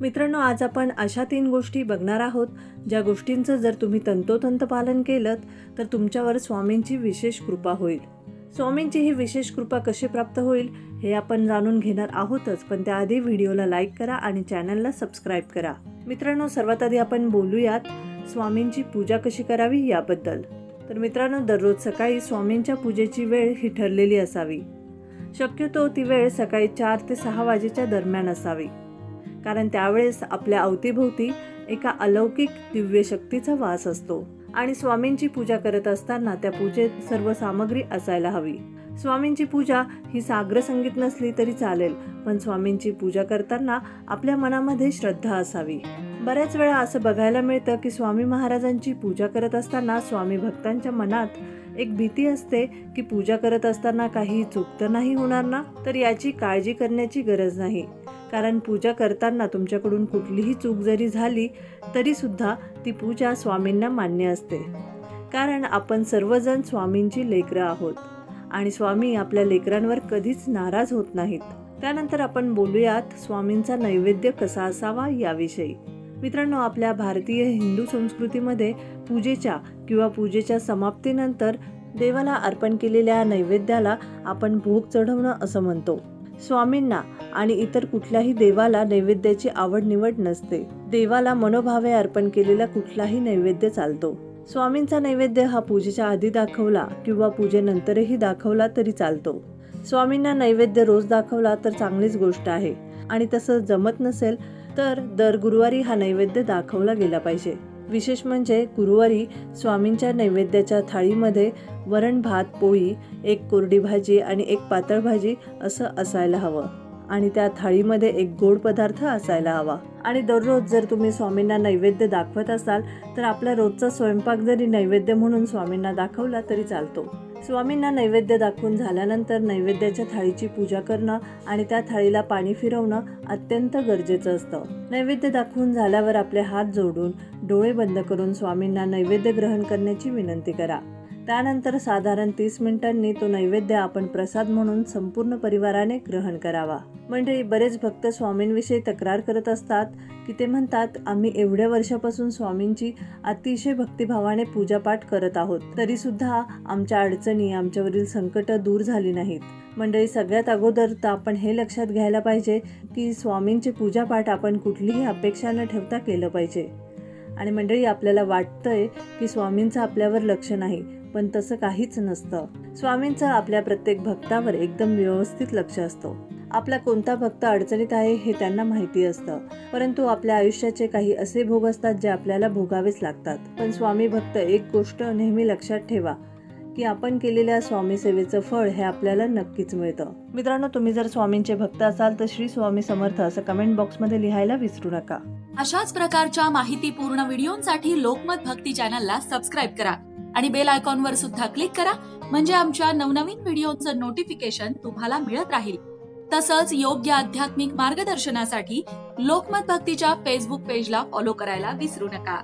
मित्रांनो आज आपण अशा तीन गोष्टी बघणार आहोत. ज्या गोष्टींचं जर तुम्ही तंतोतंत पालन केलं तर तुमच्यावर स्वामींची विशेष कृपा होईल. स्वामींची ही विशेष कृपा कशी प्राप्त होईल हे आपण जाणून घेणार आहोतच पण त्याआधी व्हिडिओला लाईक करा आणि चॅनलला सबस्क्राईब करा. मित्रांनो सर्वात आधी आपण बोलूयात स्वामींची पूजा कशी करावी याबद्दल. तर मित्रांनो दररोज सकाळी स्वामींच्या पूजेची वेळ ही ठरलेली असावी. शक्यतो ती वेळ सकाळी चार ते सहा वाजेच्या दरम्यान असावी. कारण त्यावेळेस आपल्या अवतीभोवती एका अलौकिक दिव्य शक्तीचा वास असतो. आणि स्वामींची पूजा करत असताना त्या पूजेत सर्व सामग्री असायला हवी. स्वामींची पूजा ही साग्र संगीत नसली तरी चालेल पण स्वामींची पूजा करताना आपल्या मनामध्ये श्रद्धा असावी. बऱ्याच वेळा असं बघायला मिळतं की स्वामी महाराजांची पूजा करत असताना स्वामी भक्तांच्या मनात एक भीती असते की पूजा करत असताना काही चूक तर नाही होणार ना? तर याची काळजी करण्याची गरज नाही. कारण पूजा करताना तुमच्याकडून कुठलीही चूक जरी झाली तरीसुद्धा ती पूजा स्वामींना मान्य असते. कारण आपण सर्वजण स्वामींची लेकरं आहोत आणि स्वामी आपल्या लेकरांवर कधीच नाराज होत नाहीत. त्यानंतर आपण बोलूयात स्वामींचा नैवेद्य कसा असावा याविषयी. मित्रांनो आपल्या भारतीय हिंदू संस्कृतीमध्ये पूजेच्या किंवा पूजेच्या समाप्तीनंतर देवाला अर्पण केलेल्या नैवेद्याला आपण भोग चढवणं असं म्हणतो. स्वामींना आणि इतर कुठल्याही देवाला नैवेद्याची आवड निवड नसते. देवाला मनोभावे अर्पण केलेला कुठलाही नैवेद्य चालतो. स्वामींचा नैवेद्य हा पूजेच्या आधी दाखवला किंवा पूजेनंतरही दाखवला तरी चालतो. स्वामींना नैवेद्य रोज दाखवला तर चांगलीच गोष्ट आहे. आणि तसं जमत नसेल तर दर गुरुवारी हा नैवेद्य दाखवला गेला पाहिजे. विशेष म्हणजे गुरुवारी स्वामींच्या नैवेद्याच्या थाळीमध्ये वरण भात पोळी एक कोरडी भाजी आणि एक पातळ भाजी असं असायला हवं. आणि त्या थाळीमध्ये एक गोड पदार्थ असायला हवा. आणि दररोज जर तुम्ही स्वामींना नैवेद्य दाखवत असाल तर आपला रोजचा स्वयंपाक जरी नैवेद्य म्हणून स्वामींना दाखवला तरी चालतो. स्वामींना नैवेद्य दाखवून झाल्यानंतर नैवेद्याच्या थाळीची पूजा करणं आणि त्या थाळीला पाणी फिरवणं अत्यंत गरजेचं असतं. नैवेद्य दाखवून झाल्यावर आपले हात जोडून डोळे बंद करून स्वामींना नैवेद्य ग्रहण करण्याची विनंती करा. त्यानंतर साधारण तीस मिनिटांनी तो नैवेद्य आपण प्रसाद म्हणून संपूर्ण परिवाराने ग्रहण करावा. मंडळी बरेच भक्त स्वामींविषयी तक्रार करत असतात की ते म्हणतात आम्ही एवढ्या वर्षापासून स्वामींची अतिशय भक्तिभावाने पूजापाठ करत आहोत. तरी सुद्धा आमच्या अडचणी आमच्यावरील संकट दूर झाली नाहीत. मंडळी सगळ्यात अगोदर तर आपण हे लक्षात घ्यायला पाहिजे की स्वामींचे पूजापाठ आपण कुठलीही अपेक्षा न ठेवता केलं पाहिजे. आणि मंडळी आपल्याला वाटतंय की स्वामींचं आपल्यावर लक्ष नाही पण तसं काहीच नसतं. स्वामींचं आपल्या प्रत्येक भक्तावर एकदम व्यवस्थित लक्ष असतं. आपला कोणता भक्त अडचणीत आहे हे त्यांना माहिती असतं. परंतु आपल्या आयुष्याचे काही असे भोग असतात जे आपल्याला भोगावेच लागतात. पण स्वामी भक्त एक गोष्ट नेहमी लक्षात ठेवा. की आपण केलेल्या स्वामी सेवेचं फळ हे आपल्याला नक्कीच मिळतं. मित्रांनो तुम्ही जर स्वामींचे भक्त असाल तर श्री स्वामी समर्थ असं कमेंट बॉक्समध्ये लिहायला विसरू नका. अशाच प्रकारच्या माहितीपूर्ण व्हिडिओंसाठी लोकमत भक्ती चॅनलला सबस्क्राईब करा आणि बेल आयकॉनवर सुद्धा क्लिक करा म्हणजे आमच्या नवनवीन व्हिडिओचं नोटिफिकेशन तुम्हाला मिळत राहील. तसंच योग्य आध्यात्मिक मार्गदर्शनासाठी लोकमत भक्तीच्या फेसबुक पेजला फॉलो करायला विसरू नका.